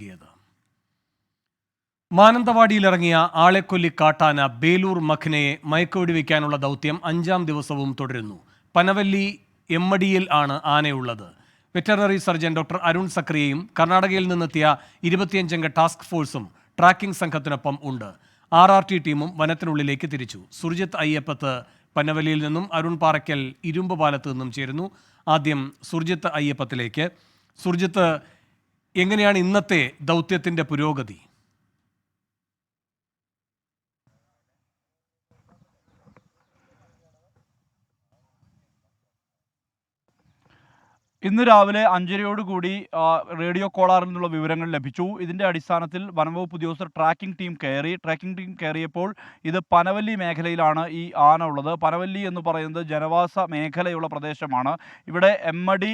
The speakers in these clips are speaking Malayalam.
നൽകിയത്. മാനന്തവാടിയിലിറങ്ങിയ ആളെക്കൊല്ലി കാട്ടാന ബേലൂർ മഖ്നയെ മയക്കുവെടിവെക്കാനുള്ള ദൗത്യം അഞ്ചാം ദിവസവും തുടരുന്നു. പനവല്ലി എമ്മടിയിൽ ആണ് ആനയുള്ളത്. വെറ്ററിനറി സർജൻ ഡോക്ടർ അരുൺ സക്രിയയും കർണാടകയിൽ നിന്നെത്തിയ ഇരുപത്തിയഞ്ചംഗ ടാസ്ക് ഫോഴ്സും ട്രാക്കിംഗ് സംഘത്തിനൊപ്പം ഉണ്ട്. ആർ ആർ ടി ടീമും വനത്തിനുള്ളിലേക്ക് തിരിച്ചു. സുർജിത് അയ്യപ്പത്ത് പനവല്ലിയിൽ നിന്നും അരുൺ പാറയ്ക്കൽ ഇരുമ്പ് പാലത്ത് നിന്നും ചേരുന്നു. ആദ്യം സുർജിത്ത് അയ്യപ്പത്തിലേക്ക്. സുർജിത്ത് എങ്ങനെയാണ് ഇന്നത്തെ ദൗത്യത്തിന്റെ പുരോഗതി? ഇന്ന് രാവിലെ അഞ്ചരയോടുകൂടി റേഡിയോ കോളാറിൽ നിന്നുള്ള വിവരങ്ങൾ ലഭിച്ചു. ഇതിന്റെ അടിസ്ഥാനത്തിൽ വനംവകുപ്പ് ഉദ്യോഗസ്ഥർ ട്രാക്കിംഗ് ടീം കയറി. ട്രാക്കിംഗ് ടീം കയറിയപ്പോൾ ഇത് പനവല്ലി മേഖലയിലാണ് ഈ ആന ഉള്ളത്. പനവല്ലി എന്ന് പറയുന്നത് ജനവാസ മേഖലയുള്ള പ്രദേശമാണ്. ഇവിടെ എമ്മടി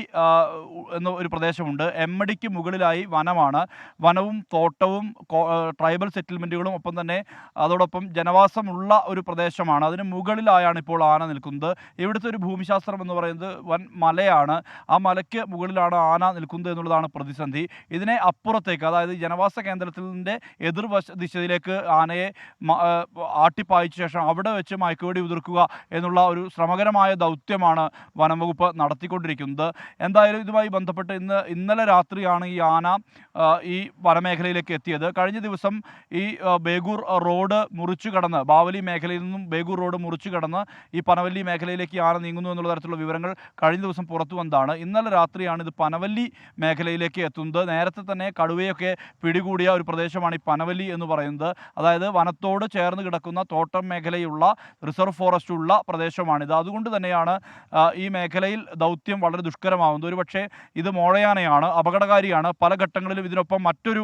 എന്ന ഒരു പ്രദേശമുണ്ട്. എമ്മടിക്ക് മുകളിലായി വനമാണ്. വനവും തോട്ടവും ട്രൈബൽ സെറ്റിൽമെന്റുകളും ഒപ്പം തന്നെ അതോടൊപ്പം ജനവാസമുള്ള ഒരു പ്രദേശമാണ്. അതിന് മുകളിലായാണ് ഇപ്പോൾ ആന നിൽക്കുന്നത്. ഇവിടുത്തെ ഒരു ഭൂമിശാസ്ത്രം എന്ന് പറയുന്നത് വൻ മലയാണ്. ആ മലയ്ക്ക് മുകളിലാണ് ആന നിൽക്കുന്നത് എന്നുള്ളതാണ് പ്രതിസന്ധി. ഇതിനെ അപ്പുറത്തേക്ക് അതായത് ജനവാസ കേന്ദ്രത്തിന്റെ എതിർവശ ദിശയിലേക്ക് ആനയെ ആട്ടിപ്പായിച്ച ശേഷം അവിടെ വെച്ച് മയക്കുവെടി ഉതിർക്കുക എന്നുള്ള ഒരു ശ്രമകരമായ ദൗത്യമാണ് വനം വകുപ്പ് നടത്തിക്കൊണ്ടിരിക്കുന്നത്. എന്തായാലും ഇതുമായി ബന്ധപ്പെട്ട് ഇന്ന് ഇന്നലെ രാത്രിയാണ് ഈ ആന ഈ വനമേഖലയിലേക്ക് എത്തിയത്. കഴിഞ്ഞ ദിവസം ഈ ബേഗൂർ റോഡ് മുറിച്ചു കടന്ന് ബാവലി മേഖലയിൽ നിന്നും ബേഗൂർ റോഡ് മുറിച്ചു കടന്ന് ഈ പനവല്ലി മേഖലയിലേക്ക് ആന നീങ്ങുന്നു എന്നുള്ള തരത്തിലുള്ള വിവരങ്ങൾ കഴിഞ്ഞ ദിവസം പുറത്തു വന്നതാണ്. ഇന്നലെ രാത്രിയാണ് ഇത് പനവല്ലി മേഖലയിലേക്ക് എത്തുന്നത്. നേരത്തെ തന്നെ കടുവയൊക്കെ പിടികൂടിയ ഒരു പ്രദേശമാണ് ഈ പനവല്ലി എന്ന് പറയുന്നത്. അതായത് വനത്തോട് ചേർന്ന് കിടക്കുന്ന തോട്ടം മേഖലയുള്ള റിസർവ് ഫോറസ്റ്റ് ഉള്ള പ്രദേശമാണിത് അതുകൊണ്ട് തന്നെയാണ് ഈ മേഖലയിൽ ദൗത്യം വളരെ ദുഷ്കരമാവുന്നത്. ഒരുപക്ഷെ ഇത് മോഴയാനയാണ് അപകടകാരിയാണ്. പല ഘട്ടങ്ങളിലും ഇതിനൊപ്പം മറ്റൊരു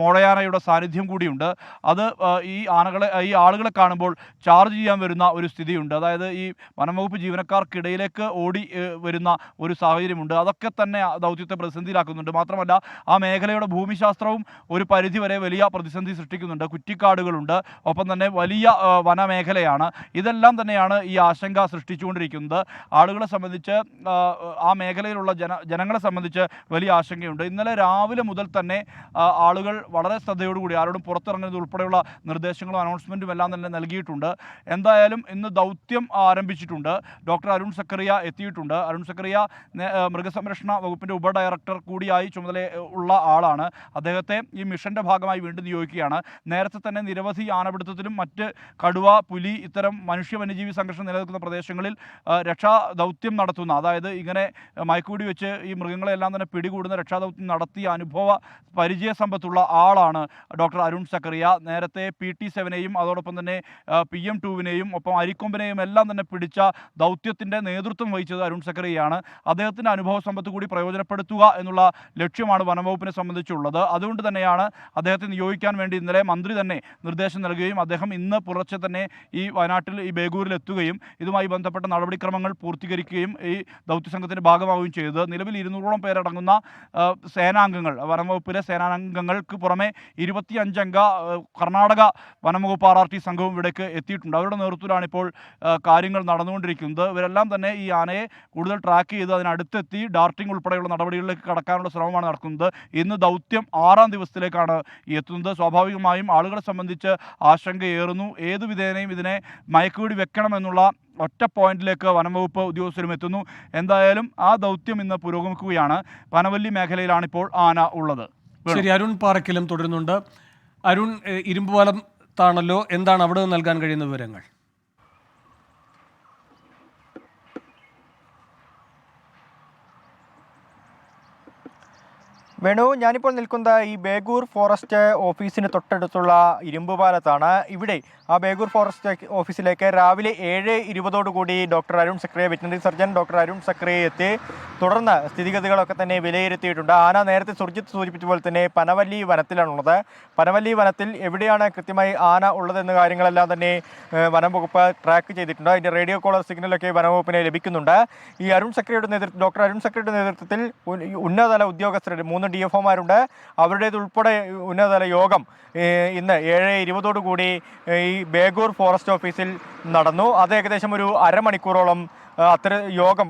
മോഴയാനയുടെ സാന്നിധ്യം കൂടിയുണ്ട്. അത് ഈ ആനകളെ ഈ ആളുകളെ കാണുമ്പോൾ ചാർജ് ചെയ്യാൻ വരുന്ന ഒരു സ്ഥിതിയുണ്ട്. അതായത് ഈ വനംവകുപ്പ് ജീവനക്കാർക്കിടയിലേക്ക് ഓടി വരുന്ന ഒരു സാഹചര്യമുണ്ട്. അതൊക്കെ തന്നെ ദൗത്യത്തെ പ്രതിസന്ധിയിലാക്കുന്നുണ്ട്. മാത്രമല്ല ആ മേഖലയുടെ ഭൂമിശാസ്ത്രവും ഒരു പരിധിവരെ വലിയ പ്രതിസന്ധി സൃഷ്ടിക്കുന്നുണ്ട്. കുറ്റിക്കാടുകളുണ്ട്. ഒപ്പം തന്നെ വലിയ വനമേഖലയാണ്. ഇതെല്ലാം തന്നെയാണ് ഈ ആശങ്ക സൃഷ്ടിച്ചുകൊണ്ടിരിക്കുന്നത്. ആളുകളെ സംബന്ധിച്ച് ആ, മേഖലയിലുള്ള ജന ജനങ്ങളെ സംബന്ധിച്ച് വലിയ ആശങ്കയുണ്ട്. ഇന്നലെ രാവിലെ മുതൽ തന്നെ ആളുകൾ വളരെ ശ്രദ്ധയോടുകൂടി ആരോടും പുറത്തിറങ്ങുന്നത് ഉൾപ്പെടെയുള്ള നിർദ്ദേശങ്ങളും അനൗൺസ്മെന്റും എല്ലാം തന്നെ നൽകിയിട്ടുണ്ട്. എന്തായാലും ഇന്ന് ദൗത്യം ആരംഭിച്ചിട്ടുണ്ട്. ഡോക്ടർ അരുൺ സക്കറിയ എത്തിയിട്ടുണ്ട്. അരുൺ സക്കറിയ മൃഗസംരക്ഷണ വകുപ്പിന്റെ ഉപ ഡയറക്ടർ കൂടിയായി ചുമതല ഉള്ള ആളാണ്. അദ്ദേഹത്തെ ഈ മിഷന്റെ ഭാഗമായി വീണ്ടും നിയോഗിക്കുകയാണ്. നേരത്തെ തന്നെ നിരവധി ആനപിടുത്തത്തിലും മറ്റ് കടുവ പുലി ഇത്തരം മനുഷ്യ വന്യജീവി സംഘർഷം നിലനിൽക്കുന്ന പ്രദേശങ്ങളിൽ രക്ഷാ ദൗത്യം നടത്തുന്ന അതായത് ഇങ്ങനെ മയക്കൂടി വെച്ച് ഈ മൃഗങ്ങളെല്ലാം തന്നെ പിടികൂടുന്ന രക്ഷാദൗത്യം നടത്തിയ അനുഭവ പരിചയ സമ്പത്തുള്ള ആളാണ് ഡോക്ടർ അരുൺ സക്കറിയ. നേരത്തെ പി ടി സെവനെയും അതോടൊപ്പം തന്നെ പി എം ടുവിനെയും ഒപ്പം അരിക്കൊമ്പനെയും എല്ലാം തന്നെ പിടിച്ച ദൗത്യത്തിന്റെ നേതൃത്വം വഹിച്ചത് അരുൺ സക്കറിയയാണ്. അദ്ദേഹത്തിന്റെ അനുഭവ സമ്പത്ത് കൂടി പ്രയോജനപ്പെടുത്തുക എന്നുള്ള ലക്ഷ്യമാണ് വനംവകുപ്പിനെ സംബന്ധിച്ചുള്ളത്. അതുകൊണ്ട് തന്നെയാണ് അദ്ദേഹത്തെ നിയോഗിക്കാൻ വേണ്ടി ഇന്നലെ മന്ത്രി തന്നെ നിർദ്ദേശം നൽകുകയും അദ്ദേഹം ഇന്ന് പുലർച്ചെ തന്നെ ഈ വയനാട്ടിൽ ഈ ബേഗൂരിൽ എത്തുകയും ഇതുമായി ബന്ധപ്പെട്ട നടപടിക്രമങ്ങൾ പൂർത്തീകരിക്കുകയും ഈ ദൗത്യസംഘത്തിന്റെ ഭാഗമാവുകയും ചെയ്തത്. നിലവിൽ ഇരുന്നൂറോളം പേരടങ്ങുന്ന സേനാംഗങ്ങൾ വനംവകുപ്പിലെ സേനാംഗങ്ങൾക്ക് പുറമെ ഇരുപത്തിയഞ്ചംഗ കർണാടക വനംവകുപ്പ് ആർ ആർ ടി സംഘവും ഇവിടേക്ക് എത്തിയിട്ടുണ്ട്. അവരുടെ നേതൃത്വത്തിലാണ് ഇപ്പോൾ കാര്യങ്ങൾ നടന്നുകൊണ്ടിരിക്കുന്നത്. ഇവരെല്ലാം തന്നെ ഈ ആനയെ കൂടുതൽ ട്രാക്ക് ചെയ്ത് അതിനടുത്തെത്തി ഡാർട്ടിംഗ് ഉൾപ്പെടെയുള്ള നടപടികളിലേക്ക് കടക്കാനുള്ള ശ്രമമാണ് നടക്കുന്നത്. ഇന്ന് ദൗത്യം ആറാം ദിവസത്തിലേക്കാണ് എത്തുന്നത്. സ്വാഭാവികമായും ആളുകളെ സംബന്ധിച്ച് ആശങ്കയേറുന്നു. ഏതു വിധേനയും ഇതിനെ മയക്കുവെടി വെക്കണമെന്നുള്ള ഒറ്റ പോയിന്റിലേക്ക് വനംവകുപ്പ് ഉദ്യോഗസ്ഥരും എത്തുന്നു. എന്തായാലും ആ ദൗത്യം ഇന്ന് പുരോഗമിക്കുകയാണ്. പനവല്ലി മേഖലയിലാണ് ഇപ്പോൾ ആന ഉള്ളത്. ശരി അരുൺ പാറക്കിലും തുടരുന്നുണ്ട്. അരുൺ ഇരുമ്പുവാലം താണല്ലോ. എന്താണ് അവിടെ നിന്ന് നൽകാൻ കഴിയുന്ന വിവരങ്ങൾ? വേണു ഞാനിപ്പോൾ നിൽക്കുന്നത് ഈ ബേഗൂർ ഫോറസ്റ്റ് ഓഫീസിന് തൊട്ടടുത്തുള്ള ഇരുമ്പുപാലത്താണ് ഇവിടെ ആ ബേഗൂർ ഫോറസ്റ്റ് ഓഫീസിലേക്ക് രാവിലെ ഏഴ് ഇരുപതോടുകൂടി doctor Arun Zachariah veterinary surgeon doctor Arun Zachariah എത്തി. തുടർന്ന് സ്ഥിതിഗതികളൊക്കെ തന്നെ വിലയിരുത്തിയിട്ടുണ്ട്. ആന നേരത്തെ സുർജിത്ത് സൂചിപ്പിച്ച പോലെ തന്നെ പനവല്ലി വനത്തിലാണുള്ളത് പനവല്ലി വനത്തിൽ എവിടെയാണ് കൃത്യമായി ആന ഉള്ളതെന്ന കാര്യങ്ങളെല്ലാം തന്നെ വനം വകുപ്പ് ട്രാക്ക് ചെയ്തിട്ടുണ്ട്. അതിന്റെ റേഡിയോ കോളർ സിഗ്നലൊക്കെ വനംവകുപ്പിനെ ലഭിക്കുന്നുണ്ട്. ഈ അരുൺ സക്രിയുടെ നേതൃത്വം ഡോക്ടർ അരുൺ സക്രിയുടെ നേതൃത്വത്തിൽ ഉന്നതതല ഉദ്യോഗസ്ഥരുടെ മൂന്ന് ഡി എഫ് ഒമാരുണ്ട് അവരുടേതുൾപ്പെടെ ഉന്നതതല യോഗം ഇന്ന് ഏഴ് ഇരുപതോടു കൂടി ഈ ബേഗൂർ ഫോറസ്റ്റ് ഓഫീസിൽ നടന്നു. അത് ഏകദേശം ഒരു അരമണിക്കൂറോളം അത്തരം യോഗം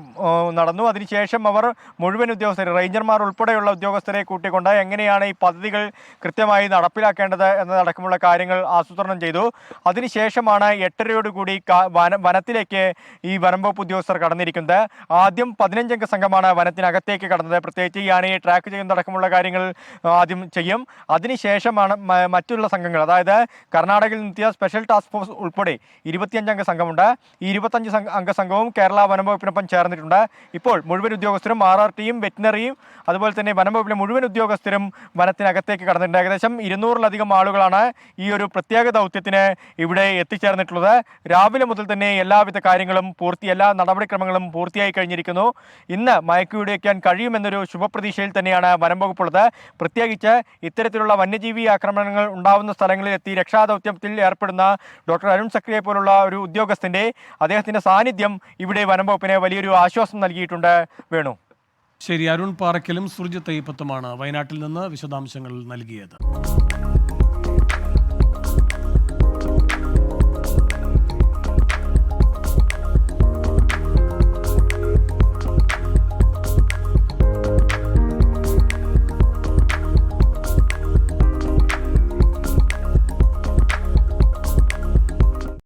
നടന്നു. അതിനുശേഷം അവർ മുഴുവൻ ഉദ്യോഗസ്ഥരെ റേഞ്ചർമാർ ഉൾപ്പെടെയുള്ള ഉദ്യോഗസ്ഥരെ കൂട്ടിക്കൊണ്ട് എങ്ങനെയാണ് ഈ പദ്ധതികൾ കൃത്യമായി നടപ്പിലാക്കേണ്ടത് എന്നതടക്കമുള്ള കാര്യങ്ങൾ ആസൂത്രണം ചെയ്തു. അതിനുശേഷമാണ് എട്ടരയോടുകൂടി വന വനത്തിലേക്ക് ഈ വനം വകുപ്പ് ഉദ്യോഗസ്ഥർ കടന്നിരിക്കുന്നത്. ആദ്യം പതിനഞ്ചംഗ സംഘമാണ് വനത്തിനകത്തേക്ക് കടന്നത്. പ്രത്യേകിച്ച് ഈ ആനയെ ട്രാക്ക് ചെയ്യുന്നതടക്കമുള്ള കാര്യങ്ങൾ ആദ്യം ചെയ്യും. അതിനുശേഷമാണ് മറ്റുള്ള സംഘങ്ങൾ അതായത് കർണാടകയിൽ നിന്നെത്തിയ സ്പെഷ്യൽ ടാസ്ക് ഫോഴ്സ് ഉൾപ്പെടെ ഇരുപത്തിയഞ്ചംഗ സംഘമുണ്ട്. ഈ ഇരുപത്തഞ്ച് അംഗ സംഘവും കേരള വനം വകുപ്പിനൊപ്പം ചേർന്നിട്ടുണ്ട്. ഇപ്പോൾ മുഴുവൻ ഉദ്യോഗസ്ഥരും ആർ ആർ ടിയും വെറ്റിനറിയും അതുപോലെ തന്നെ വനം വകുപ്പിലെ മുഴുവൻ ഉദ്യോഗസ്ഥരും വനത്തിനകത്തേക്ക് കടന്നിട്ടുണ്ട്. ഏകദേശം ഇരുന്നൂറിലധികം ആളുകളാണ് ഈ ഒരു പ്രത്യേക ദൗത്യത്തിന് ഇവിടെ എത്തിച്ചേർന്നിട്ടുള്ളത്. രാവിലെ മുതൽ തന്നെ എല്ലാവിധ കാര്യങ്ങളും പൂർത്തി എല്ലാ നടപടിക്രമങ്ങളും പൂർത്തിയായി കഴിഞ്ഞിരിക്കുന്നു. ഇന്ന് മയക്കുവെടി വയ്ക്കാൻ കഴിയുമെന്നൊരു ശുഭപ്രതീക്ഷയിൽ തന്നെയാണ് വനം വകുപ്പുള്ളത് പ്രത്യേകിച്ച് ഇത്തരത്തിലുള്ള വന്യജീവി ആക്രമണങ്ങൾ ഉണ്ടാവുന്ന സ്ഥലങ്ങളിൽ എത്തി രക്ഷാദൗത്യത്തിൽ ഏർപ്പെടുന്ന ഡോക്ടർ അരുൺ സക്രിയെ പോലുള്ള ഒരു ഉദ്യോഗസ്ഥന്റെ അദ്ദേഹത്തിന്റെ സാന്നിധ്യം ഇവിടെ വനം വകുപ്പിന് വലിയൊരു ആശ്വാസം നൽകിയിട്ടുണ്ട് വേണു. ശരി അരുൺ പാറയ്ക്കലും സുർജിത്ത് അയ്യപ്പത്തുമാണ് വയനാട്ടിൽ നിന്ന് വിശദാംശങ്ങൾ നൽകിയത്.